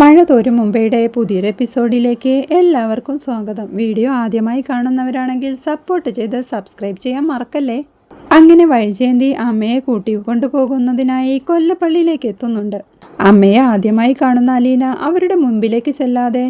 മഴ തോരും മുംബൈയുടെ പുതിയൊരു എപ്പിസോഡിലേക്ക് എല്ലാവർക്കും സ്വാഗതം. വീഡിയോ ആദ്യമായി കാണുന്നവരാണെങ്കിൽ സപ്പോർട്ട് ചെയ്ത് സബ്സ്ക്രൈബ് ചെയ്യാൻ മറക്കല്ലേ? അങ്ങനെ വൈജയന്തി അമ്മയെ കൂട്ടി കൊണ്ടുപോകുന്നതിനായി കൊല്ലപ്പള്ളിയിലേക്ക് എത്തുന്നുണ്ട്. അമ്മയെ ആദ്യമായി കാണുന്ന അലീന അവരുടെ മുമ്പിലേക്ക് ചെല്ലാതെ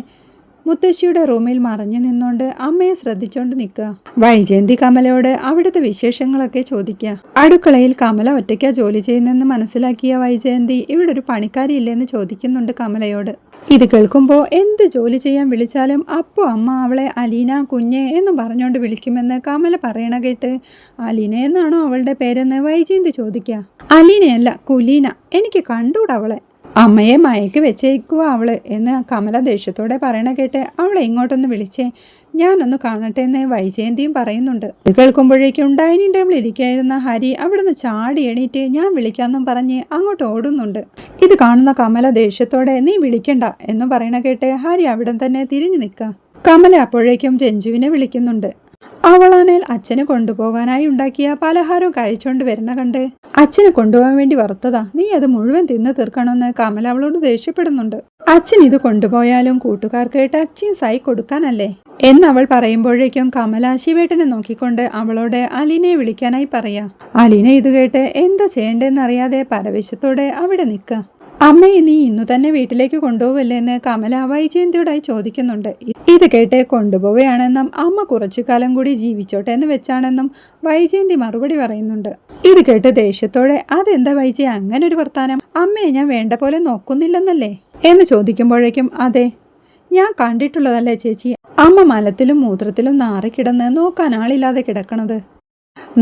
മുത്തശ്ശിയുടെ റൂമിൽ മറഞ്ഞു നിന്നുകൊണ്ട് അമ്മയെ ശ്രദ്ധിച്ചോണ്ട് നിൽക്കുക വൈജയന്തി കമലയോട് അവിടുത്തെ വിശേഷങ്ങളൊക്കെ ചോദിക്കുക അടുക്കളയിൽ കമല ഒറ്റയ്ക്കാ ജോലി ചെയ്യുന്നെന്ന് മനസ്സിലാക്കിയ വൈജയന്തി ഇവിടെ ഒരു പണിക്കാരി ഇല്ലെന്ന് ചോദിക്കുന്നുണ്ട് കമലയോട്. ഇത് കേൾക്കുമ്പോൾ എന്ത് ജോലി ചെയ്യാൻ വിളിച്ചാലും അപ്പോൾ അമ്മ അവളെ അലീന കുഞ്ഞെ എന്ന് പറഞ്ഞുകൊണ്ട് വിളിക്കുമെന്ന് കമല പറയണ കേട്ട് അലീന എന്നാണോ അവളുടെ പേരെന്ന് വൈജയന്തി ചോദിക്കുക അലീനയല്ല കുലീന. എനിക്ക് കണ്ടൂടാ അവളെ. അമ്മയെ മയക്ക് വെച്ചേക്കുക അവൾ എന്ന് കമല ദേഷ്യത്തോടെ പറയണ കേട്ട് അവളെ ഇങ്ങോട്ടൊന്ന് വിളിച്ചേ. ഞാനൊന്ന് കാണട്ടെ എന്ന് വൈജയന്തിയും പറയുന്നുണ്ട്. ഇത് കേൾക്കുമ്പോഴേക്കും ഡൈനിങ് ടേബിളിൽ ഇരിക്കായിരുന്ന ഹരി അവിടുന്ന് ചാടി എണീറ്റ് ഞാൻ വിളിക്കാമെന്നും പറഞ്ഞ് അങ്ങോട്ട് ഓടുന്നുണ്ട്. ഇത് കാണുന്ന കമല ദേഷ്യത്തോടെ നീ വിളിക്കണ്ട എന്ന് പറയണ കേട്ട് ഹരി അവിടെ തന്നെ തിരിഞ്ഞു നിൽക്കുക കമല അപ്പോഴേക്കും രഞ്ജുവിനെ വിളിക്കുന്നുണ്ട്. അവളാണേൽ അച്ഛനെ കൊണ്ടുപോകാനായി ഉണ്ടാക്കിയ പലഹാരം കഴിച്ചോണ്ട് വരണ കണ്ട് അച്ഛനെ കൊണ്ടുപോകാൻ വേണ്ടി വറുത്തതാ. നീ അത് മുഴുവൻ തിന്ന് തീർക്കണമെന്ന് കമല അവളോട് ദേഷ്യപ്പെടുന്നുണ്ട്. അച്ഛൻ ഇത് കൊണ്ടുപോയാലും കൂട്ടുകാർക്ക് ടച്ചിങ്സ് സൈ കൊടുക്കാനല്ലേ? എന്ന് അവൾ പറയുമ്പോഴേക്കും കമല ശിവേട്ടനെ നോക്കിക്കൊണ്ട് അവളോട് അലീനയെ വിളിക്കാനായി പറയാ. അലീന ഇത് കേട്ട് എന്താ ചെയ്യണ്ടെന്നറിയാതെ പരവേശത്തോടെ അവിടെ നിൽക്കുക അമ്മയെ നീ ഇന്നു തന്നെ വീട്ടിലേക്ക് കൊണ്ടുപോവല്ലേ എന്ന് കമല വൈജയന്തിയോടായി ചോദിക്കുന്നുണ്ട്. ഇത് കേട്ട് കൊണ്ടുപോവുകയാണെന്നും അമ്മ കുറച്ചു കാലം കൂടി ജീവിച്ചോട്ടെ എന്ന് വെച്ചാണെന്നും വൈജയന്തി മറുപടി പറയുന്നുണ്ട്. ഇത് കേട്ട് ദേഷ്യത്തോടെ അതെന്താ വൈജയ അങ്ങനെ ഒരു വർത്താനം? അമ്മയെ ഞാൻ വേണ്ട പോലെ നോക്കുന്നില്ലെന്നല്ലേ? എന്ന് ചോദിക്കുമ്പോഴേക്കും അതെ ഞാൻ കണ്ടിട്ടുള്ളതല്ലേ ചേച്ചി? അമ്മ മലത്തിലും മൂത്രത്തിലും നാറിക്കിടന്ന് നോക്കാൻ ആളില്ലാതെ കിടക്കണത്.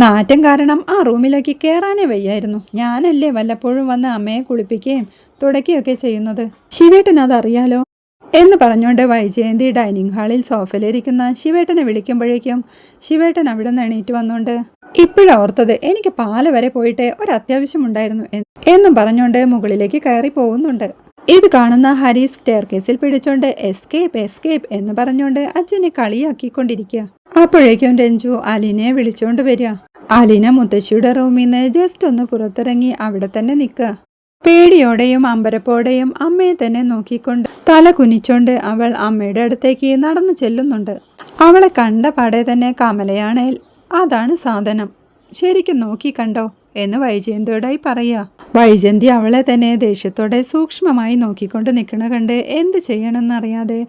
നാറ്റം കാരണം ആ റൂമിലേക്ക് കയറാനേ വയ്യായിരുന്നു. ഞാനല്ലേ വല്ലപ്പോഴും വന്ന് അമ്മയെ കുളിപ്പിക്കുകയും തുടയ്ക്കുകയൊക്കെ ചെയ്യുന്നത്. ശിവേട്ടൻ അതറിയാലോ? എന്ന് പറഞ്ഞുകൊണ്ട് വൈജയന്തി ഡൈനിങ് ഹാളിൽ സോഫയിലിരിക്കുന്ന ശിവേട്ടനെ വിളിക്കുമ്പോഴേക്കും ശിവേട്ടൻ അവിടെ നിന്ന് എണീറ്റ് വന്നുകൊണ്ട് ഇപ്പോഴോർത്തത് എനിക്ക് പാല വരെ പോയിട്ട് ഒരു അത്യാവശ്യം ഉണ്ടായിരുന്നു എന്നും പറഞ്ഞുകൊണ്ട് മുകളിലേക്ക് കയറി പോകുന്നുണ്ട്. ഇത് കാണുന്ന ഹരി സ്റ്റെയർ കേസിൽ പിടിച്ചോണ്ട് എസ്കേപ്പ് എസ്കേപ്പ് എന്ന് പറഞ്ഞുകൊണ്ട് അച്ഛനെ കളിയാക്കിക്കൊണ്ടിരിക്കുക. അപ്പോഴേക്കും രഞ്ജു അലിനെ വിളിച്ചോണ്ട് വരിക. അലിന മുത്തശ്ശിയുടെ റൂമിൽ നിന്ന് ജസ്റ്റ് ഒന്ന് പുറത്തിറങ്ങി അവിടെ തന്നെ നിൽക്കുക. പേടിയോടെയും അമ്പരപ്പോടെയും അമ്മയെ തന്നെ നോക്കിക്കൊണ്ട് തല കുനിച്ചോണ്ട് അവൾ അമ്മയുടെ അടുത്തേക്ക് നടന്നു ചെല്ലുന്നുണ്ട്. അവളെ കണ്ട പാടെ തന്നെ കമലയാണേൽ അതാണ് സാധനം. ശരിക്കും നോക്കി കണ്ടോ? എന്ന് വൈജയന്തിയോടായി പറയുക വൈജയന്തി അവളെ തന്നെ ദേഷ്യത്തോടെ സൂക്ഷ്മമായി നോക്കിക്കൊണ്ട് നിൽക്കണ കണ്ട് എന്ത് ചെയ്യണമെന്നറിയാതെ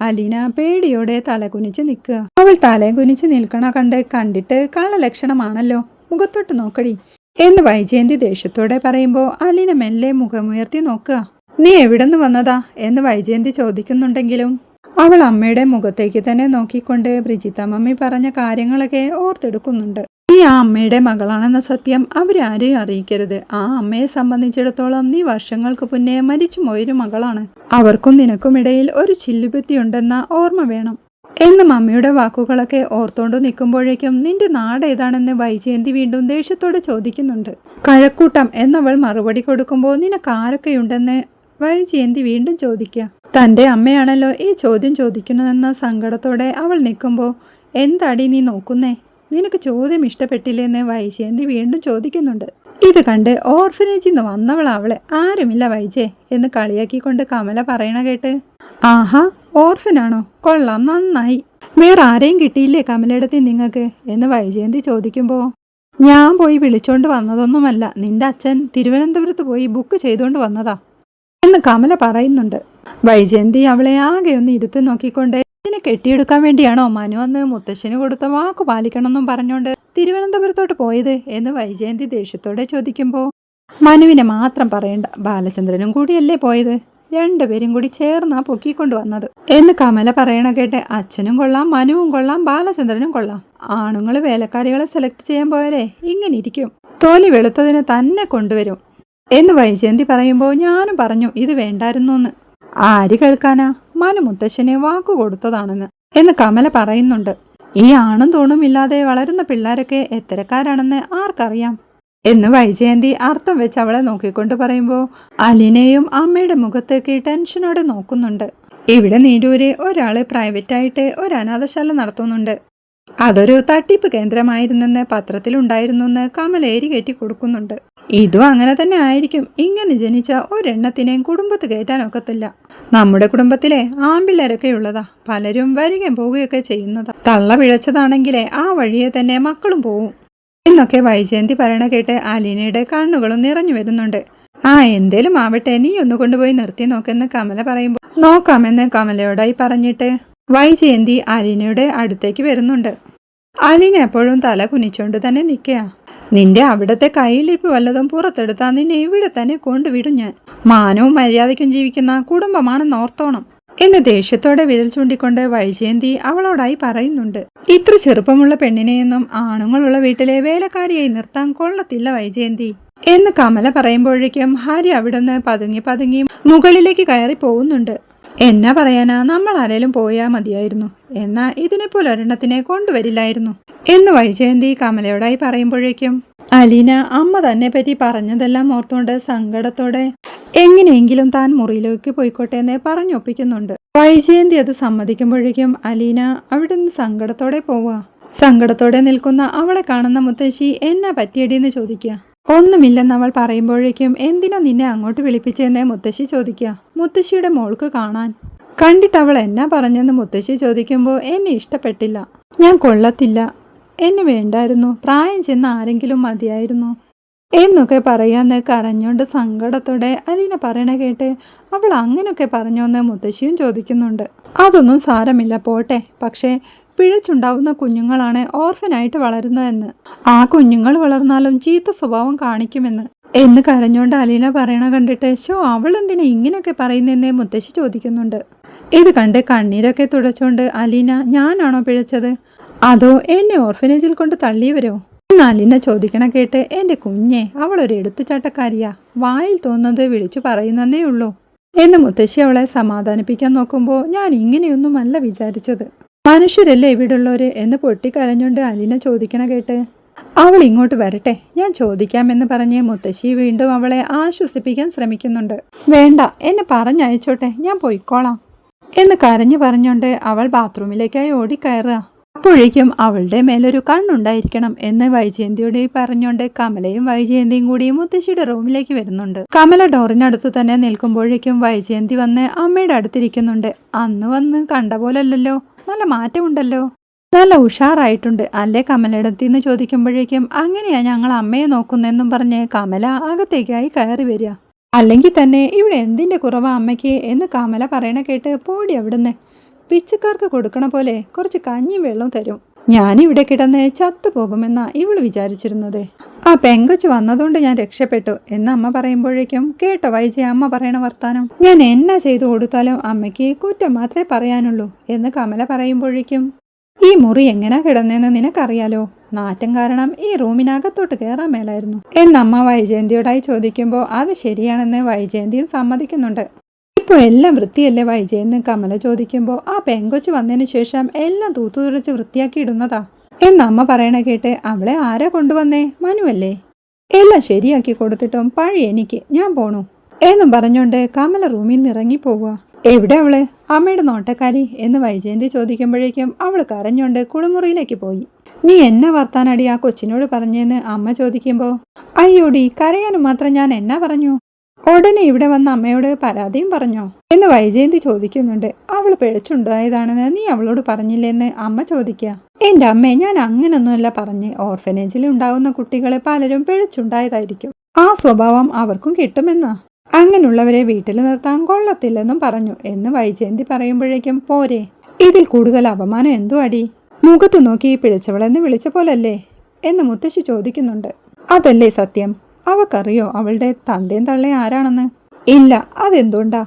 അലീന പേടിയോടെ തലകുനിച്ച് നിൽക്കുക. അവൾ തല കുനിച്ച് നിൽക്കണ കണ്ട് കണ്ടിട്ട് കള്ളലക്ഷണമാണല്ലോ. മുഖത്തോട്ട് നോക്കടി. എന്ന് വൈജയന്തി ദേഷ്യത്തോടെ പറയുമ്പോൾ അലീന മെല്ലെ മുഖമുയർത്തി നോക്കുക നീ എവിടെന്ന് വന്നതാ? എന്ന് വൈജയന്തി ചോദിക്കുന്നുണ്ടെങ്കിലും അവൾ അമ്മയുടെ മുഖത്തേക്ക് തന്നെ നോക്കിക്കൊണ്ട് ബ്രിജിത്ത മമ്മി പറഞ്ഞ കാര്യങ്ങളൊക്കെ ഓർത്തെടുക്കുന്നുണ്ട്. നീ ആ അമ്മയുടെ മകളാണെന്ന സത്യം അവരാരെയും അറിയിക്കരുത്. ആ അമ്മയെ സംബന്ധിച്ചിടത്തോളം നീ വർഷങ്ങൾക്ക് മുന്നേ മരിച്ചു പോയൊരു മകളാണ്. അവർക്കും നിനക്കും ഇടയിൽ ഒരു ചില്ലുപത്തിയുണ്ടെന്ന ഓർമ്മ വേണം. എന്ന് അമ്മയുടെ വാക്കുകളൊക്കെ ഓർത്തോണ്ട് നിൽക്കുമ്പോഴേക്കും നിന്റെ നാട് ഏതാണെന്ന് വൈജയന്തി വീണ്ടും ദേഷ്യത്തോടെ ചോദിക്കുന്നുണ്ട്. കഴക്കൂട്ടം എന്നവൾ മറുപടി കൊടുക്കുമ്പോൾ നിനക്ക് ആരൊക്കെയുണ്ടെന്ന് വൈജയന്തി വീണ്ടും ചോദിക്കുക തന്റെ അമ്മയാണല്ലോ ഈ ചോദ്യം ചോദിക്കണമെന്ന സങ്കടത്തോടെ അവൾ നിൽക്കുമ്പോൾ എന്താടി നീ നോക്കുന്നേ? നിനക്ക് ചോദ്യം ഇഷ്ടപ്പെട്ടില്ലെന്ന് വൈജയന്തി വീണ്ടും ചോദിക്കുന്നുണ്ട്. ഇത് കണ്ട് ഓർഫനേജിൽ നിന്ന് വന്നവൾ അവളെ ആരുമില്ല വൈജേ എന്ന് കളിയാക്കിക്കൊണ്ട് കമല പറയണ കേട്ട്. ആഹാ ഓർഫനാണോ? കൊള്ളാം നന്നായി. വേറെ ആരെയും കിട്ടിയില്ലേ കമലയിടത്തിൽ നിങ്ങൾക്ക് എന്ന് വൈജയന്തി ചോദിക്കുമ്പോൾ ഞാൻ പോയി വിളിച്ചോണ്ട് വന്നതൊന്നുമല്ല നിന്റെ അച്ഛൻ തിരുവനന്തപുരത്ത് പോയി ബുക്ക് ചെയ്തുകൊണ്ട് വന്നതാ എന്ന് കമല പറയുന്നുണ്ട്. വൈജയന്തി അവളെ ആകെ ഒന്ന് ഇരുത്തി നോക്കിക്കൊണ്ട് ഇതിനെ കെട്ടിയെടുക്കാൻ വേണ്ടിയാണോ മനു അന്ന് മുത്തശ്ശന് കൊടുത്ത വാക്ക് പാലിക്കണമെന്നും പറഞ്ഞുകൊണ്ട് തിരുവനന്തപുരത്തോട്ട് പോയത് എന്ന് വൈജയന്തി ദേഷ്യത്തോടെ ചോദിക്കുമ്പോൾ മനുവിനെ മാത്രം പറയണ്ട ബാലചന്ദ്രനും കൂടിയല്ലേ പോയത്? രണ്ടുപേരും കൂടി ചേർന്നാ പൊക്കിക്കൊണ്ടു വന്നത്. എന്ന് കമല പറയണ കേട്ട് അച്ഛനും കൊള്ളാം മനുവും കൊള്ളാം ബാലചന്ദ്രനും കൊള്ളാം. ആണുങ്ങൾ വേലക്കാരികളെ സെലക്ട് ചെയ്യാൻ പോയാലേ ഇങ്ങനെ ഇരിക്കും. തോലി വെളുത്തതിന് തന്നെ കൊണ്ടുവരും. എന്ന് വൈജയന്തി പറയുമ്പോൾ ഞാനും പറഞ്ഞു ഇത് വേണ്ടായിരുന്നു എന്ന് ആര് കേൾക്കാനാ? മനു മുത്തശ്ശനെ വാക്കു കൊടുത്തതാണെന്ന് എന്ന് കമല പറയുന്നുണ്ട്. ഈ ആണും തൂണും ഇല്ലാതെ വളരുന്ന പിള്ളേരൊക്കെ എത്തരക്കാരാണെന്ന് ആർക്കറിയാം? എന്ന് വൈജയന്തി അർത്ഥം വെച്ച് അവളെ നോക്കിക്കൊണ്ട് പറയുമ്പോൾ അലിനെയും അമ്മയുടെ മുഖത്തേക്ക് ടെൻഷനോടെ നോക്കുന്നുണ്ട്. ഇവിടെ നീരൂര് ഒരാൾ പ്രൈവറ്റായിട്ട് ഒരു അനാഥശാല നടത്തുന്നുണ്ട്. അതൊരു തട്ടിപ്പ് കേന്ദ്രമായിരുന്നെന്ന് പത്രത്തിലുണ്ടായിരുന്നെന്ന് കമല ഏരി കയറ്റി കൊടുക്കുന്നുണ്ട്. ഇതും അങ്ങനെ തന്നെ ആയിരിക്കും. ഇങ്ങനെ ജനിച്ച ഒരെണ്ണത്തിനെയും കുടുംബത്ത് കയറ്റാനൊക്കത്തില്ല. നമ്മുടെ കുടുംബത്തിലെ ആമ്പിള്ളേരൊക്കെ ഉള്ളതാ. പലരും വരികയും പോവുകയൊക്കെ ചെയ്യുന്നതാ. തള്ള പിഴച്ചതാണെങ്കിലേ ആ വഴിയെ തന്നെ മക്കളും പോവും. എന്നൊക്കെ വൈജയന്തി പറയണ കേട്ട് അലീനയുടെ കണ്ണുകളും നിറഞ്ഞു വരുന്നുണ്ട്. ആ എന്തേലും ആവട്ടെ നീ ഒന്ന് കൊണ്ടുപോയി നിർത്തി നോക്കെന്ന് കമല പറയുമ്പോൾ നോക്കാമെന്ന് കമലയോടായി പറഞ്ഞിട്ട് വൈജയന്തി അലീനയുടെ അടുത്തേക്ക് വരുന്നുണ്ട്. അലീന എപ്പോഴും തല കുനിച്ചോണ്ട് തന്നെ നിൽക്കുക നിന്റെ അവിടത്തെ കയ്യിലിപ്പ് വല്ലതും പുറത്തെടുത്താ നിന്നെ ഇവിടെ തന്നെ കൊണ്ടുവിടും ഞാൻ. മാനവും മര്യാദയ്ക്കും ജീവിക്കുന്ന കുടുംബമാണെന്ന് ഓർത്തോണം. എന്ന് ദേഷ്യത്തോടെ വിരൽ ചൂണ്ടിക്കൊണ്ട് വൈജയന്തി അവളോടായി പറയുന്നുണ്ട്. ഇത്ര ചെറുപ്പമുള്ള പെണ്ണിനെയൊന്നും ആണുങ്ങളുള്ള വീട്ടിലെ വേലക്കാരിയായി നിർത്താൻ കൊള്ളത്തില്ല വൈജയന്തി. എന്ന് കമല പറയുമ്പോഴേക്കും ഹാരി അവിടുന്ന് പതുങ്ങി പതുങ്ങി മുകളിലേക്ക് കയറി പോകുന്നുണ്ട് എന്നാ പറയാനാ? നമ്മൾ ആരേലും പോയാ മതിയായിരുന്നു. എന്നാ ഇതിനെപ്പോലെ ഒരെണ്ണത്തിനെ കൊണ്ടുവരില്ലായിരുന്നു. എന്ന് വൈജയന്തി കമലയോടായി പറയുമ്പോഴേക്കും അലീന അമ്മ തന്നെ പറ്റി പറഞ്ഞതെല്ലാം ഓർത്തുകൊണ്ട് സങ്കടത്തോടെ എങ്ങനെയെങ്കിലും താൻ മുറിയിലേക്ക് പോയിക്കോട്ടെ എന്ന് പറഞ്ഞൊപ്പിക്കുന്നുണ്ട്. വൈജയന്തി അത് സമ്മതിക്കുമ്പോഴേക്കും അലീന അവിടുന്ന് സങ്കടത്തോടെ പോവുക സങ്കടത്തോടെ നിൽക്കുന്ന അവളെ കാണുന്ന മുത്തശ്ശി എന്നാ പറ്റിയടിയെന്ന് ചോദിക്കുക ഒന്നുമില്ലെന്ന് അവൾ പറയുമ്പോഴേക്കും എന്തിനാ നിന്നെ അങ്ങോട്ട് വിളിപ്പിച്ചതെന്നേ മുത്തശ്ശി ചോദിക്കുക. മുത്തശ്ശിയുടെ മോൾക്ക് കാണാൻ. കണ്ടിട്ട് അവൾ എന്നാ പറഞ്ഞെന്ന് മുത്തശ്ശി ചോദിക്കുമ്പോൾ എന്നെ ഇഷ്ടപ്പെട്ടില്ല. ഞാൻ കൊള്ളത്തില്ല. എന്നെ വേണ്ടായിരുന്നു. പ്രായം ചെന്ന് ആരെങ്കിലും മതിയായിരുന്നു. എന്നൊക്കെ പറയാന്ന് കരഞ്ഞോണ്ട് സങ്കടത്തോടെ അലീന പറയണ കേട്ട് അവൾ അങ്ങനെയൊക്കെ പറഞ്ഞോന്ന് മുത്തശ്ശിയും ചോദിക്കുന്നുണ്ട്. അതൊന്നും സാരമില്ല പോട്ടെ. പക്ഷേ പിഴച്ചുണ്ടാവുന്ന കുഞ്ഞുങ്ങളാണ് ഓർഫനായിട്ട് വളരുന്നതെന്ന്. ആ കുഞ്ഞുങ്ങൾ വളർന്നാലും ചീത്ത സ്വഭാവം കാണിക്കുമെന്ന്. എന്ന് കരഞ്ഞുകൊണ്ട് അലീന പറയണ കണ്ടിട്ട് ഷോ അവൾ എന്തിനെ ഇങ്ങനെയൊക്കെ പറയുന്നതെന്ന് മുത്തശ്ശി ചോദിക്കുന്നുണ്ട്. ഇത് കണ്ട് കണ്ണീരൊക്കെ തുടച്ചുകൊണ്ട് അലീന ഞാനാണോ പിഴച്ചത്? അതോ എന്നെ ഓർഫനേജിൽ കൊണ്ട് തള്ളിയവരോ? എന്ന് അലീന ചോദിക്കണ കേട്ട് എന്റെ കുഞ്ഞെ അവളൊരു എടുത്തുചാട്ടക്കാരിയാ. വായിൽ തോന്നുന്നത് വിളിച്ചു പറയുന്നതേ ഉള്ളൂ. എന്ന് മുത്തശ്ശി അവളെ സമാധാനിപ്പിക്കാൻ നോക്കുമ്പോൾ ഞാൻ ഇങ്ങനെയൊന്നുമല്ല വിചാരിച്ചത്. മനുഷ്യരല്ലേ ഇവിടുള്ളവര് എന്ന് പൊട്ടിക്കരഞ്ഞുകൊണ്ട് അലീന ചോദിക്കണ കേട്ട്. അവൾ ഇങ്ങോട്ട് വരട്ടെ ഞാൻ ചോദിക്കാമെന്ന് പറഞ്ഞ് മുത്തശ്ശി വീണ്ടും അവളെ ആശ്വസിപ്പിക്കാൻ ശ്രമിക്കുന്നുണ്ട്. വേണ്ട എന്നെ പറഞ്ഞയച്ചോട്ടെ ഞാൻ പോയിക്കോളാം എന്ന് കരഞ്ഞു പറഞ്ഞുകൊണ്ട് അവൾ ബാത്റൂമിലേക്കായി ഓടിക്കയറുക. അപ്പോഴേക്കും അവളുടെ മേലൊരു കണ്ണുണ്ടായിരിക്കണം എന്ന് വൈജയന്തിയോട് പറഞ്ഞുകൊണ്ട് കമലയും വൈജയന്തിയും കൂടി മുത്തശ്ശിയുടെ റൂമിലേക്ക് വരുന്നുണ്ട്. കമല ഡോറിനടുത്ത് തന്നെ നിൽക്കുമ്പോഴേക്കും വൈജയന്തി വന്ന് അമ്മയുടെ അടുത്തിരിക്കുന്നുണ്ട്. അന്ന് വന്ന് കണ്ട പോലല്ലല്ലോ. നല്ല മാറ്റമുണ്ടല്ലോ. നല്ല ഉഷാറായിട്ടുണ്ട്. അല്ലേ കമലയിടത്തിന്ന് ചോദിക്കുമ്പോഴേക്കും അങ്ങനെയാ ഞങ്ങൾ അമ്മയെ നോക്കുന്നെന്നും പറഞ്ഞ് കമല അകത്തേക്കായി കയറി വരിക. അല്ലെങ്കിൽ തന്നെ ഇവിടെ എന്തിന്റെ കുറവാ അമ്മയ്ക്ക്? എന്ന് കമല പറയണ കേട്ട് പോടി അവിടുന്ന്. പിച്ചക്കാർക്ക് കൊടുക്കണ പോലെ കുറച്ച് കഞ്ഞിയും വെള്ളവും തരും. ഞാനിവിടെ കിടന്ന് ചത്തുപോകുമെന്നാ ഇവൾ വിചാരിച്ചിരുന്നത്. ആ പെങ്കൊച്ച് വന്നതുകൊണ്ട് ഞാൻ രക്ഷപ്പെട്ടു. എന്ന് അമ്മ പറയുമ്പോഴേക്കും കേട്ടോ വൈജയ അമ്മ പറയണ വർത്താനം. ഞാൻ എന്നാ ചെയ്തു കൊടുത്താലും അമ്മയ്ക്ക് കുറ്റം മാത്രമേ പറയാനുള്ളൂ എന്ന് കമല പറയുമ്പോഴേക്കും ഈ മുറി എങ്ങനാ കിടന്നെന്ന് നിനക്കറിയാലോ? നാറ്റം കാരണം ഈ റൂമിനകത്തോട്ട് കയറാൻ മേലായിരുന്നു. എന്നമ്മ വൈജയന്തിയോടായി ചോദിക്കുമ്പോൾ അത് ശരിയാണെന്ന് വൈജയന്തിയും സമ്മതിക്കുന്നുണ്ട്. ഇപ്പോൾ എല്ലാം വൃത്തിയല്ലേ വൈജയെന്ന് കമല ചോദിക്കുമ്പോൾ ആ പെങ്കൊച്ച് വന്നതിന് ശേഷം എല്ലാം തൂത്തുതുടച്ച് വൃത്തിയാക്കി ഇടുന്നതാ. എന്നമ്മ പറയണ കേട്ട് അവളെ ആരാ കൊണ്ടുവന്നേ? മനുവല്ലേ? എല്ലാം ശരിയാക്കി കൊടുത്തിട്ടും പഴി എനിക്ക് ഞാൻ പോണു. എന്നും പറഞ്ഞുകൊണ്ട് കമല റൂമിൽ നിന്ന് ഇറങ്ങി പോവുക. എവിടെ അവൾ? അമ്മയുടെ നോട്ടക്കാരി എന്ന് വൈജയന്തി ചോദിക്കുമ്പോഴേക്കും അവൾ കരഞ്ഞുകൊണ്ട് കുളിമുറിയിലേക്ക് പോയി. നീ എന്നെ വർത്താനടി ആ കൊച്ചിനോട് പറഞ്ഞെന്ന് അമ്മ ചോദിക്കുമ്പോൾ അയ്യോടി കരയാനും മാത്രം ഞാൻ എന്നാ പറഞ്ഞു? ഉടനെ ഇവിടെ വന്ന അമ്മയോട് പരാതിയും പറഞ്ഞോ? എന്ന് വൈജയന്തി ചോദിക്കുന്നുണ്ട്. അവൾ പിഴച്ചുണ്ടായതാണെന്ന് നീ അവളോട് പറഞ്ഞില്ലെന്ന് അമ്മ ചോദിക്കുക എന്റെ അമ്മേ ഞാൻ അങ്ങനൊന്നുമല്ല പറഞ്ഞ് ഓർഫനേജിൽ ഉണ്ടാവുന്ന കുട്ടികളെ പലരും പിഴച്ചുണ്ടായതായിരിക്കും. ആ സ്വഭാവം അവർക്കും കിട്ടുമെന്നാ. അങ്ങനെയുള്ളവരെ വീട്ടിൽ നിർത്താൻ കൊള്ളത്തില്ലെന്നും പറഞ്ഞു എന്ന് വൈജയന്തി പറയുമ്പോഴേക്കും പോരെ ഇതിൽ കൂടുതൽ അപമാനം എന്തു അടി? മുഖത്ത് നോക്കി പിഴച്ചവളെന്ന് വിളിച്ച പോലല്ലേ? എന്ന് മുത്തശ്ശി ചോദിക്കുന്നുണ്ട്. അതല്ലേ സത്യം? അവക്കറിയോ അവളുടെ തന്തയും തള്ളയും ആരാണെന്ന്? ഇല്ല അതെന്തുകൊണ്ടാ?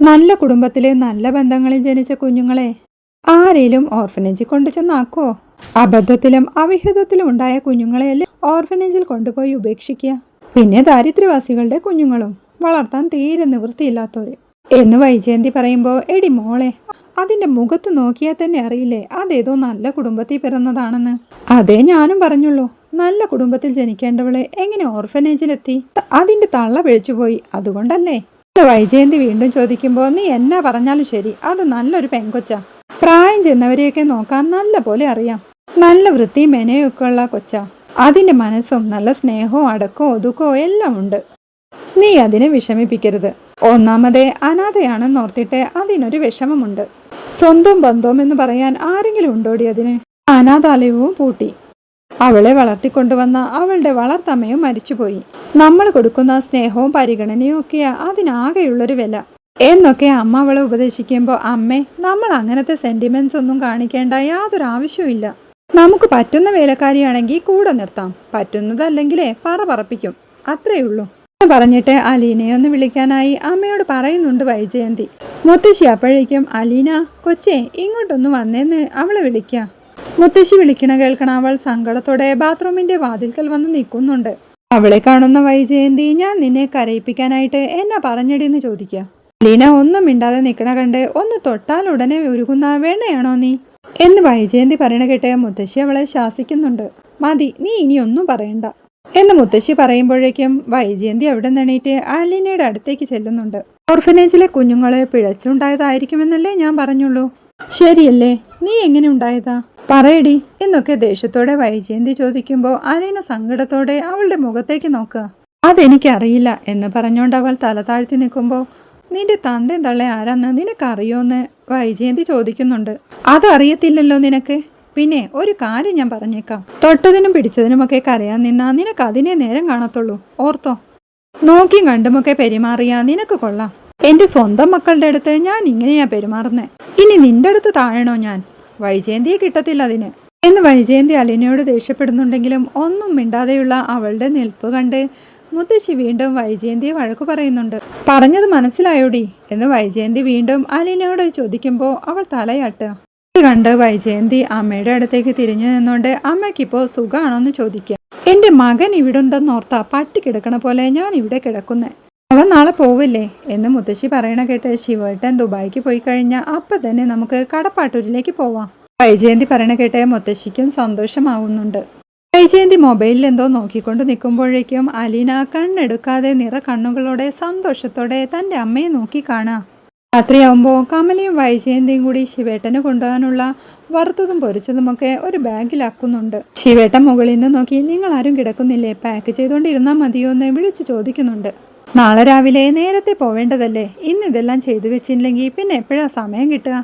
നല്ല കുടുംബത്തിലെ നല്ല ബന്ധങ്ങളിൽ ജനിച്ച കുഞ്ഞുങ്ങളെ ആരേലും ഓർഫനേജിൽ കൊണ്ടു ചെന്നാക്കോ? അബദ്ധത്തിലും അവിഹിതത്തിലും ഉണ്ടായ കുഞ്ഞുങ്ങളെയല്ലേ ഓർഫനേജിൽ കൊണ്ടുപോയി ഉപേക്ഷിക്കുക? പിന്നെ ദാരിദ്ര്യവാസികളുടെ കുഞ്ഞുങ്ങളും വളർത്താൻ തീരെ നിവൃത്തിയില്ലാത്തവര്. എന്ന് വൈജയന്തി പറയുമ്പോൾ എടി മോളെ അതിന്റെ മുഖത്ത് നോക്കിയാൽ തന്നെ അറിയില്ലേ അതേതോ നല്ല കുടുംബത്തിൽ പിറന്നതാണെന്ന്? അതേ ഞാനും പറഞ്ഞുള്ളൂ. നല്ല കുടുംബത്തിൽ ജനിക്കേണ്ടവളെ എങ്ങനെ ഓർഫനേജിലെത്തി അതിന്റെ തള്ള പിഴിച്ചുപോയി അതുകൊണ്ടല്ലേ? വൈജയന്തി വീണ്ടും ചോദിക്കുമ്പോൾ നീ എന്നാ പറഞ്ഞാലും ശരി അത് നല്ലൊരു പെങ്കൊച്ച. പ്രായം ചെന്നവരെയൊക്കെ നോക്കാൻ നല്ല പോലെ അറിയാം. നല്ല വൃത്തി മെനയൊക്കെ ഉള്ള കൊച്ച. അതിന്റെ മനസ്സും നല്ല സ്നേഹവും അടക്കവും ഒതുക്കവും എല്ലാം ഉണ്ട് നീ അതിനെ വിഷമിപ്പിക്കരുത്. ഒന്നാമതേ അനാഥയാണെന്നോർത്തിട്ട് അതിനൊരു വിഷമമുണ്ട്. സ്വന്തം ബന്ധവും എന്ന് പറയാൻ ആരെങ്കിലും ഉണ്ടോടി അതിന്? അനാഥാലയവും പൂട്ടി. അവളെ വളർത്തിക്കൊണ്ടുവന്ന അവളുടെ വളർത്തമ്മയും മരിച്ചുപോയി. നമ്മൾ കൊടുക്കുന്ന സ്നേഹവും പരിഗണനയും ഒക്കെയാ അതിനാകെയുള്ളൊരു വില. എന്നൊക്കെ അമ്മ അവളെ ഉപദേശിക്കുമ്പോൾ അമ്മേ നമ്മൾ അങ്ങനത്തെ സെന്റിമെന്റ്സ് ഒന്നും കാണിക്കേണ്ട യാതൊരു ആവശ്യവും നമുക്ക് പറ്റുന്ന വേലക്കാരിയാണെങ്കിൽ കൂടെ നിർത്താം. പറ്റുന്നതല്ലെങ്കിലേ പറ പറപ്പിക്കും. അത്രയേ ഉള്ളൂ. പറഞ്ഞിട്ട് അലീനയെ ഒന്ന് വിളിക്കാനായി അമ്മയോട് പറയുന്നുണ്ട് വൈജയന്തി. മുത്തശ്ശി അപ്പോഴേക്കും അലീന കൊച്ചേ ഇങ്ങോട്ടൊന്ന് വന്നേന്ന് അവളെ വിളിക്ക. മുത്തശ്ശി വിളിക്കണ കേൾക്കണ അവൾ സങ്കടത്തോടെ ബാത്റൂമിന്റെ വാതിൽക്കൽ വന്ന് നിൽക്കുന്നുണ്ട്. അവളെ കാണുന്ന വൈജയന്തി ഞാൻ നിന്നെ കരയിപ്പിക്കാനായിട്ട് എന്നാ പറഞ്ഞടിയെന്ന് ചോദിക്കുക ലീന ഒന്നും മിണ്ടാതെ നിൽക്കണ കണ്ട് ഒന്ന് തൊട്ടാൽ ഉടനെ ഉരുകുന്ന വേണയാണോ നീ? എന്ന് വൈജയന്തി പറയണ കേട്ട് മുത്തശ്ശി അവളെ ശാസിക്കുന്നുണ്ട്. മതി നീ ഇനി ഒന്നും പറയണ്ട. എന്ന് മുത്തശ്ശി പറയുമ്പോഴേക്കും വൈജയന്തി അവിടെ നിണീറ്റ് അലീനയുടെ അടുത്തേക്ക് ചെല്ലുന്നുണ്ട്. ഓർഫനേജിലെ കുഞ്ഞുങ്ങളെ പിഴച്ചുണ്ടായതായിരിക്കുമെന്നല്ലേ ഞാൻ പറഞ്ഞുള്ളൂ. ശരിയല്ലേ നീ എങ്ങനെ ഉണ്ടായതാ? പറയടി എന്നൊക്കെ ദേഷ്യത്തോടെ വൈജയന്തി ചോദിക്കുമ്പോൾ അലീന സങ്കടത്തോടെ അവളുടെ മുഖത്തേക്ക് നോക്കുക. അതെനിക്കറിയില്ല എന്ന് പറഞ്ഞുകൊണ്ട് അവൾ തല താഴ്ത്തി നിൽക്കുമ്പോൾ നിന്റെ തന്തയും തള്ളെ ആരാന്ന് നിനക്കറിയോന്ന് വൈജയന്തി ചോദിക്കുന്നുണ്ട്. അതറിയത്തില്ലല്ലോ നിനക്ക്. പിന്നെ ഒരു കാര്യം ഞാൻ പറഞ്ഞേക്കാം. തൊട്ടതിനും പിടിച്ചതിനുമൊക്കെ കരയാൻ നിന്നാ നിനക്ക് അതിനെ നേരം കാണത്തുള്ളൂ. ഓർത്തോ? നോക്കിയും കണ്ടുമൊക്കെ പെരുമാറിയാ നിനക്ക് കൊള്ളാം. എന്റെ സ്വന്തം മക്കളുടെ അടുത്ത് ഞാൻ ഇങ്ങനെയാ പെരുമാറുന്നേ. ഇനി നിന്റെ അടുത്ത് താഴണോ ഞാൻ? വൈജയന്തിയെ കിട്ടത്തില്ല അതിന്. എന്ന് വൈജയന്തി അലിനയോട് ദേഷ്യപ്പെടുന്നുണ്ടെങ്കിലും ഒന്നും മിണ്ടാതെയുള്ള അവളുടെ നിൽപ്പ് കണ്ട് മുത്തശ്ശി വീണ്ടും വൈജയന്തിയെ വഴക്കു പറയുന്നുണ്ട്. പറഞ്ഞത് മനസ്സിലായോടി? എന്ന് വൈജയന്തി വീണ്ടും അലീനയോട് ചോദിക്കുമ്പോൾ അവൾ തലയാട്ടുക ഇത് കണ്ട് വൈജയന്തി അമ്മയുടെ അടുത്തേക്ക് തിരിഞ്ഞു നിന്നുകൊണ്ട് അമ്മയ്ക്കിപ്പോ സുഖമാണോന്ന് ചോദിക്കുക എന്റെ മകൻ ഇവിടെ ഉണ്ടെന്നോർത്താ പട്ടി കിടക്കണ പോലെ ഞാൻ ഇവിടെ കിടക്കുന്നേ. അവൻ നാളെ പോവില്ലേ? എന്ന് മുത്തശ്ശി പറയണ കേട്ട് ശിവേട്ടൻ ദുബായിക്ക് പോയി കഴിഞ്ഞാൽ അപ്പം തന്നെ നമുക്ക് കടപ്പാട്ടൂരിലേക്ക് പോവാം. വൈജയന്തി പറയണ കേട്ട് മുത്തശ്ശിക്കും സന്തോഷമാവുന്നുണ്ട്. വൈജയന്തി മൊബൈലിൽ എന്തോ നോക്കിക്കൊണ്ട് നിൽക്കുമ്പോഴേക്കും അലീന കണ്ണെടുക്കാതെ നിറ കണ്ണുകളോടെ സന്തോഷത്തോടെ തന്റെ അമ്മയെ നോക്കി കാണാം. രാത്രിയാവുമ്പോൾ കമലയും വൈജയന്തിയും കൂടി ശിവേട്ടനെ കൊണ്ടുപോകാനുള്ള വറുത്തതും പൊരിച്ചതുമൊക്കെ ഒരു ബാഗിലാക്കുന്നുണ്ട്. ശിവേട്ടൻ മുകളിൽ നിന്ന് നോക്കി നിങ്ങൾ ആരും കിടക്കുന്നില്ലേ? പാക്ക് ചെയ്തുകൊണ്ടിരുന്നാൽ മതിയോ? എന്ന് വിളിച്ചു ചോദിക്കുന്നുണ്ട്. നാളെ രാവിലെ നേരത്തെ പോവേണ്ടതല്ലേ? ഇന്ന് ഇതെല്ലാം ചെയ്തു വെച്ചില്ലെങ്കിൽ പിന്നെ എപ്പോഴാ സമയം കിട്ടുക?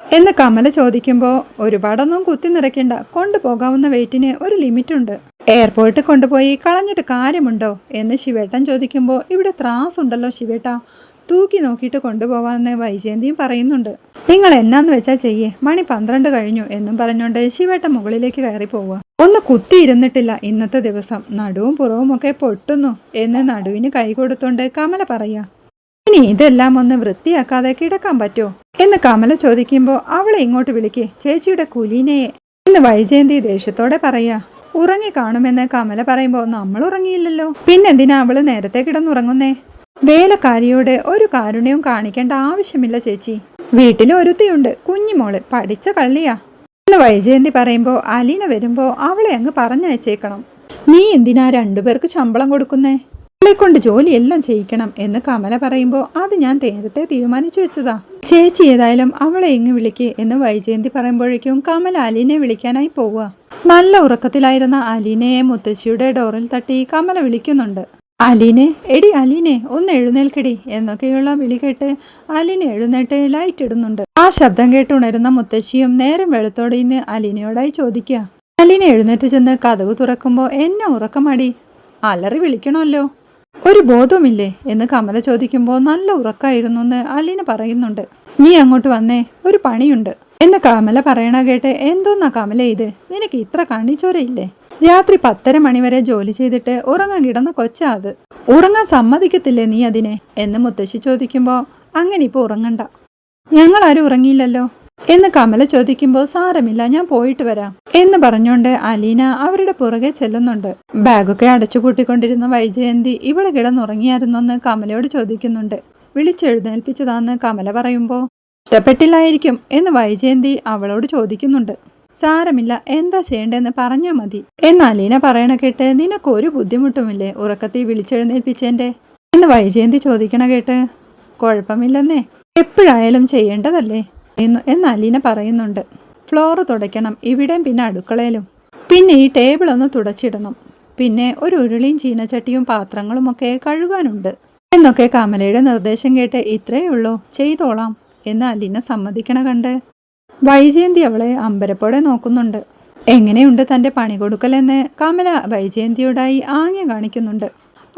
എന്ന് കമല ചോദിക്കുമ്പോൾ ഒരുപാടൊന്നും കുത്തി നിറയ്ക്കണ്ട. കൊണ്ടുപോകാവുന്ന വെയിറ്റിന് ഒരു ലിമിറ്റുണ്ട് എയർപോർട്ട് കൊണ്ടുപോയി കളഞ്ഞിട്ട് കാര്യമുണ്ടോ? എന്ന് ശിവേട്ടൻ ചോദിക്കുമ്പോൾ ഇവിടെ ത്രാസ് ഉണ്ടല്ലോ ശിവേട്ട. തൂക്കി നോക്കിയിട്ട് കൊണ്ടുപോവാന്ന് വൈജയന്തിയും പറയുന്നുണ്ട്. നിങ്ങൾ എന്നാന്ന് വെച്ചാൽ ചെയ്യേ. മണി പന്ത്രണ്ട് കഴിഞ്ഞു എന്നും പറഞ്ഞുകൊണ്ട് ശിവേട്ടൻ മുകളിലേക്ക് കയറി പോവുക ഒന്ന് കുത്തിയിരുന്നിട്ടില്ല ഇന്നത്തെ ദിവസം. നടുവും പുറവും ഒക്കെ പൊട്ടുന്നു എന്ന് നടുവിന് കൈ കൊടുത്തോണ്ട് കമല പറയാ. ഇനി ഇതെല്ലാം ഒന്ന് വൃത്തിയാക്കാതെ കിടക്കാൻ പറ്റുമോ എന്ന് കമല ചോദിക്കുമ്പോൾ അവളെ ഇങ്ങോട്ട് വിളിക്കേ. ചേച്ചിയുടെ കുലീനയെ. എന്ന് വൈജയന്തി ദേഷ്യത്തോടെ പറയാ ഉറങ്ങി കാണുമെന്ന് കമല പറയുമ്പോൾ നമ്മൾ ഉറങ്ങിയില്ലല്ലോ. പിന്നെന്തിനാ അവൾ നേരത്തെ കിടന്നുറങ്ങുന്നേ? വേലക്കാരിയോട് ഒരു കാരുണ്യവും കാണിക്കേണ്ട ആവശ്യമില്ല ചേച്ചി. വീട്ടിൽ ഒരുത്തിയുണ്ട് കുഞ്ഞിമോൾ പഠിച്ച കള്ളിയാ. എന്ന് വൈജയന്തി പറയുമ്പോൾ അലീന വരുമ്പോൾ അവളെ അങ്ങ് പറഞ്ഞയച്ചേക്കണം. നീ എന്തിനാ രണ്ടുപേർക്ക് ശമ്പളം കൊടുക്കുന്നേ? കൊണ്ട് ജോലിയെല്ലാം ചെയ്യിക്കണം എന്ന് കമല പറയുമ്പോൾ അത് ഞാൻ നേരത്തെ തീരുമാനിച്ചു വെച്ചതാ. ചേച്ചി ഏതായാലും അവളെ ഇങ്ങ് വിളിക്ക് എന്ന് വൈജയന്തി പറയുമ്പോഴേക്കും കമല അലീനെ വിളിക്കാനായി പോവുക. നല്ല ഉറക്കത്തിലായിരുന്ന അലീനയെ മുത്തശ്ശിയുടെ ഡോറിൽ തട്ടി കമല വിളിക്കുന്നുണ്ട്. അലീനെ എടി അലീനെ ഒന്ന് എഴുന്നേൽക്കടി എന്നൊക്കെയുള്ള വിളി കേട്ട് അലീന എഴുന്നേറ്റ് ലൈറ്റ് ഇടുന്നുണ്ട്. ആ ശബ്ദം കേട്ട് ഉണരുന്ന മുത്തശ്ശിയും നേരം വെളുത്തോടെ ഇന്ന് അലീനയോടായി ചോദിക്കുക. അലീന എഴുന്നേറ്റ് ചെന്ന് കഥകു തുറക്കുമ്പോൾ എന്നെ ഉറക്കമടി? അലറി വിളിക്കണമല്ലോ. ഒരു ബോധവുമില്ലേ? എന്ന് കമല ചോദിക്കുമ്പോൾ നല്ല ഉറക്കായിരുന്നു എന്ന് അലീന പറയുന്നുണ്ട്. നീ അങ്ങോട്ട് വന്നേ ഒരു പണിയുണ്ട്. എന്ന് കമല പറയണ കേട്ട് എന്തോന്നാ കമല ഇത്? നിനക്ക് ഇത്ര കണ്ണിച്ചോരയില്ലേ? രാത്രി പത്തര മണിവരെ ജോലി ചെയ്തിട്ട് ഉറങ്ങാൻ കിടന്ന കൊച്ചാ അത്. ഉറങ്ങാൻ സമ്മതിക്കത്തില്ലേ നീ അതിനെ? എന്ന് മുത്തശ്ശി ചോദിക്കുമ്പോൾ അങ്ങനെ ഇപ്പോൾ ഉറങ്ങണ്ട. ഞങ്ങൾ ആരും ഉറങ്ങിയില്ലല്ലോ. എന്ന് കമല ചോദിക്കുമ്പോൾ സാരമില്ല ഞാൻ പോയിട്ട് വരാം എന്ന് പറഞ്ഞുകൊണ്ട് അലീന അവരുടെ പുറകെ ചെല്ലുന്നുണ്ട്. ബാഗൊക്കെ അടച്ചു അടച്ചുപൂട്ടിക്കൊണ്ടിരുന്ന വൈജയന്തി ഇവിടെ കിടന്നുറങ്ങിയായിരുന്നെന്ന് കമലയോട് ചോദിക്കുന്നുണ്ട്. വിളിച്ചെഴുന്നേൽപ്പിച്ചതാന്ന് കമല പറയുമ്പോൾ ഇഷ്ടപ്പെട്ടില്ലായിരിക്കും എന്ന് വൈജയന്തി അവളോട് ചോദിക്കുന്നുണ്ട്. സാരമില്ല എന്താ ചെയ്യേണ്ടതെന്ന് പറഞ്ഞാൽ മതി എന്ന് അലീന പറയണ കേട്ട് നിനക്കൊരു ബുദ്ധിമുട്ടുമില്ലേ ഉറക്കത്തിൽ വിളിച്ചെഴുന്നേൽപ്പിച്ചേന്റെ എന്ന് വൈജയന്തി ചോദിക്കണ കേട്ട് കുഴപ്പമില്ലെന്നേ എപ്പോഴായാലും ചെയ്യേണ്ടതല്ലേ? എന്ന് എന്ന് അലീന പറയുന്നുണ്ട്. ഫ്ലോറ് തുടയ്ക്കണം ഇവിടെയും പിന്നെ അടുക്കളയിലും. പിന്നെ ഈ ടേബിൾ ഒന്ന് തുടച്ചിടണം. പിന്നെ ഒരു ഉരുളിയും ചീനച്ചട്ടിയും പാത്രങ്ങളും ഒക്കെ കഴുകാനുണ്ട്. എന്നൊക്കെ കമലയുടെ നിർദ്ദേശം കേട്ട് ഇത്രയേ ഉള്ളൂ. ചെയ്തോളാം എന്ന് അലീന സമ്മതിക്കണ കണ്ട് വൈജയന്തി അവളെ അമ്പരപ്പോടെ നോക്കുന്നുണ്ട്. എങ്ങനെയുണ്ട് തന്റെ പണി കൊടുക്കലെന്ന് കമല വൈജയന്തിയോടായി ആംഗ്യം കാണിക്കുന്നുണ്ട്.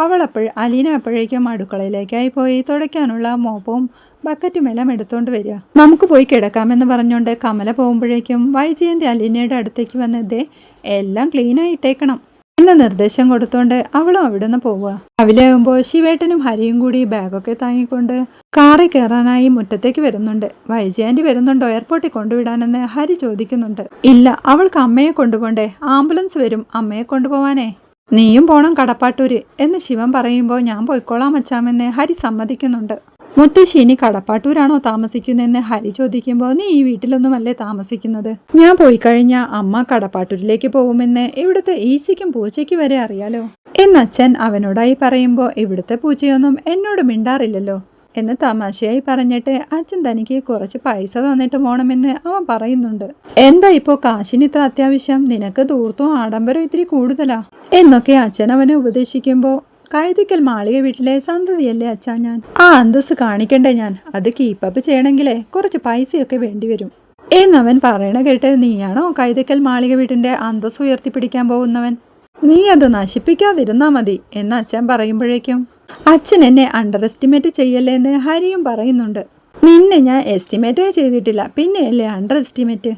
അവൾ അലീന അപ്പോഴേക്കും അടുക്കളയിലേക്കായി പോയി തുടയ്ക്കാനുള്ള മോപ്പവും ബക്കറ്റുമെല്ലാം എല്ലാം എടുത്തുകൊണ്ട് വരിക. നമുക്ക് പോയി കിടക്കാമെന്ന് പറഞ്ഞുകൊണ്ട് കമല പോകുമ്പോഴേക്കും വൈജയന്തി അലീനയുടെ അടുത്തേക്ക് വന്ന് ദേ എല്ലാം ക്ലീനായി ഇട്ടേക്കണം എന്ന നിർദ്ദേശം കൊടുത്തോണ്ട് അവളും അവിടെ നിന്ന് പോവുക. രാവിലെയാകുമ്പോൾ ശിവേട്ടനും ഹരിയും കൂടി ബാഗൊക്കെ താങ്ങിക്കൊണ്ട് കാറിൽ കയറാനായി മുറ്റത്തേക്ക് വരുന്നുണ്ട്. വൈജയാന്റി വരുന്നുണ്ടോ എയർപോർട്ടിൽ കൊണ്ടുവിടാനെന്ന് ഹരി ചോദിക്കുന്നുണ്ട്. ഇല്ല അവൾക്ക് അമ്മയെ കൊണ്ടുപോണ്ടേ? ആംബുലൻസ് വരും. അമ്മയെ കൊണ്ടുപോവാനേ. നീയും പോണം കടപ്പാട്ടൂര് എന്ന് ശിവൻ പറയുമ്പോൾ ഞാൻ പോയിക്കോളാം അച്ചാമെന്ന് ഹരി സമ്മതിക്കുന്നുണ്ട്. മുത്തശ്ശി ഇനി കടപ്പാട്ടൂരാണോ താമസിക്കുന്നതെന്ന് ഹരി ചോദിക്കുമ്പോൾ നീ ഈ വീട്ടിലൊന്നുമല്ലേ താമസിക്കുന്നത്? ഞാൻ പോയി കഴിഞ്ഞാൽ അമ്മ കടപ്പാട്ടൂരിലേക്ക് പോകുമെന്ന് ഇവിടുത്തെ ഈച്ചയ്ക്കും പൂച്ചയ്ക്കും വരെ അറിയാലോ. എന്നച്ഛൻ അവനോടായി പറയുമ്പോൾ ഇവിടുത്തെ പൂച്ചയൊന്നും എന്നോട് മിണ്ടാറില്ലല്ലോ. എന്ന് തമാശയായി പറഞ്ഞിട്ട് അച്ഛൻ തനിക്ക് കുറച്ച് പൈസ തന്നിട്ട് പോണമെന്ന് അവൻ പറയുന്നുണ്ട്. എന്താ ഇപ്പോ കാശിന് ഇത്ര അത്യാവശ്യം? നിനക്ക് ദൂർത്തും ആഡംബരം ഇത്തിരി കൂടുതലാ. എന്നൊക്കെ അച്ഛൻ അവനെ ഉപദേശിക്കുമ്പോൾ കൈതിക്കൽ മാളിക വീട്ടിലെ സന്തതിയല്ലേ അച്ഛാ ഞാൻ? ആ അന്തസ് കാണിക്കണ്ടേ ഞാൻ? അത് കീപ്പപ്പ് ചെയ്യണമെങ്കിലേ കുറച്ച് പൈസയൊക്കെ വേണ്ടി വരും. എന്നവൻ പറയണ കേട്ട് നീയാണോ കൈതക്കൽ മാളിക വീട്ടിന്റെ അന്തസ് ഉയർത്തിപ്പിടിക്കാൻ പോകുന്നവൻ? നീ അത് നശിപ്പിക്കാതിരുന്നാ മതി എന്ന് അച്ഛൻ പറയുമ്പോഴേക്കും അച്ഛൻ എന്നെ അണ്ടർ എസ്റ്റിമേറ്റ് ചെയ്യല്ലേ എന്ന് ഹരിയും പറയുന്നുണ്ട്. നിന്നെ ഞാൻ എസ്റ്റിമേറ്റേ ചെയ്തിട്ടില്ല. പിന്നെയല്ലേ അണ്ടർ എസ്റ്റിമേറ്റ്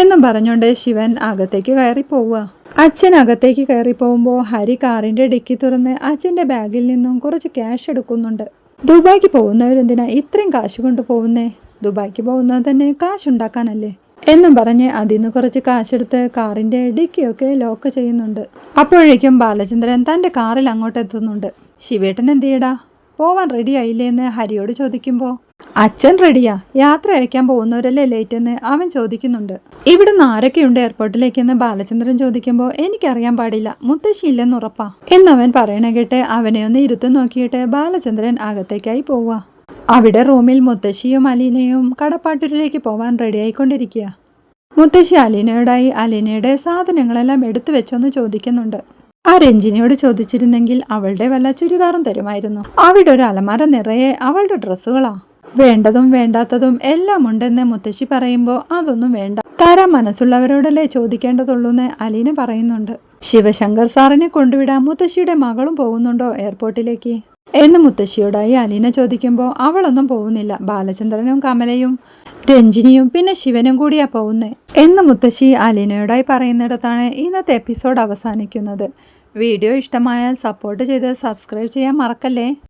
എന്നും പറഞ്ഞുകൊണ്ട് ശിവൻ അകത്തേക്ക് കയറി പോവുക അച്ഛൻ അകത്തേക്ക് കയറി പോകുമ്പോൾ ഹരി കാറിന്റെ ഡിക്കി തുറന്ന് അച്ഛന്റെ ബാഗിൽ നിന്നും കുറച്ച് ക്യാഷ് എടുക്കുന്നുണ്ട്. ദുബായ്ക്ക് പോകുന്നവരെന്തിനാ ഇത്രയും കാശ് കൊണ്ട് പോകുന്നേ ദുബായ്ക്ക് പോകുന്നത് തന്നെ കാശുണ്ടാക്കാനല്ലേ എന്നും പറഞ്ഞ് അതിൽ നിന്ന് കുറച്ച് കാശെടുത്ത് കാറിന്റെ ഡിക്കിയൊക്കെ ലോക്ക് ചെയ്യുന്നുണ്ട്. അപ്പോഴേക്കും ബാലചന്ദ്രൻ തന്റെ കാറിൽ അങ്ങോട്ട് എത്തുന്നുണ്ട് ശിവേട്ടൻ എന്ത് ചെയ്യടാ? പോവാൻ റെഡി ആയില്ലേ എന്ന് ഹരിയോട് ചോദിക്കുമ്പോൾ അച്ഛൻ റെഡിയാ യാത്ര അയക്കാൻ പോകുന്നവരല്ലേ ലേറ്റ് എന്ന് അവൻ ചോദിക്കുന്നുണ്ട്. ഇവിടുന്ന് ആരൊക്കെയുണ്ട് എയർപോർട്ടിലേക്കെന്ന് ബാലചന്ദ്രൻ ചോദിക്കുമ്പോൾ എനിക്കറിയാൻ പാടില്ല. മുത്തശ്ശി ഇല്ലെന്ന് ഉറപ്പാ. എന്നവൻ പറയണ കേട്ട് അവനെ ഒന്ന് ഇരുത്തു നോക്കിയിട്ട് ബാലചന്ദ്രൻ അകത്തേക്കായി പോവുക അവിടെ റൂമിൽ മുത്തശ്ശിയും അലീനയും കടപ്പാട്ടൂരിലേക്ക് പോവാൻ റെഡിയായിക്കൊണ്ടിരിക്കുക മുത്തശ്ശി അലീനയോടായി അലീനയുടെ സാധനങ്ങളെല്ലാം എടുത്തു വെച്ചൊന്ന് ചോദിക്കുന്നുണ്ട്. ആ രഞ്ജിനിയോട് ചോദിച്ചിരുന്നെങ്കിൽ അവളുടെ വല്ല ചുരിദാറും തരുമായിരുന്നു. അവിടെ ഒരു അലമാര നിറയെ അവളുടെ ഡ്രസ്സുകളാ. വേണ്ടതും വേണ്ടാത്തതും എല്ലാം ഉണ്ടെന്ന് മുത്തശ്ശി പറയുമ്പോൾ അതൊന്നും വേണ്ട. തരാൻ മനസ്സുള്ളവരോടല്ലേ ചോദിക്കേണ്ടതുള്ളൂ എന്ന് അലീന പറയുന്നുണ്ട്. ശിവശങ്കർ സാറിനെ കൊണ്ടുവിടാൻ മുത്തശ്ശിയുടെ മകളും പോകുന്നുണ്ടോ എയർപോർട്ടിലേക്ക്? എന്ന് മുത്തശ്ശിയോടായി അലീന ചോദിക്കുമ്പോൾ അവളൊന്നും പോകുന്നില്ല. ബാലചന്ദ്രനും കമലയും രഞ്ജിനിയും പിന്നെ ശിവനും കൂടിയാ പോകുന്നേ. എന്ന് മുത്തശ്ശി അലീനയോടായി പറയുന്നിടത്താണ് ഇന്നത്തെ എപ്പിസോഡ് അവസാനിക്കുന്നത്. വീഡിയോ ഇഷ്ടമായാൽ സപ്പോർട്ട് ചെയ്ത് സബ്സ്ക്രൈബ് ചെയ്യാൻ മറക്കല്ലേ?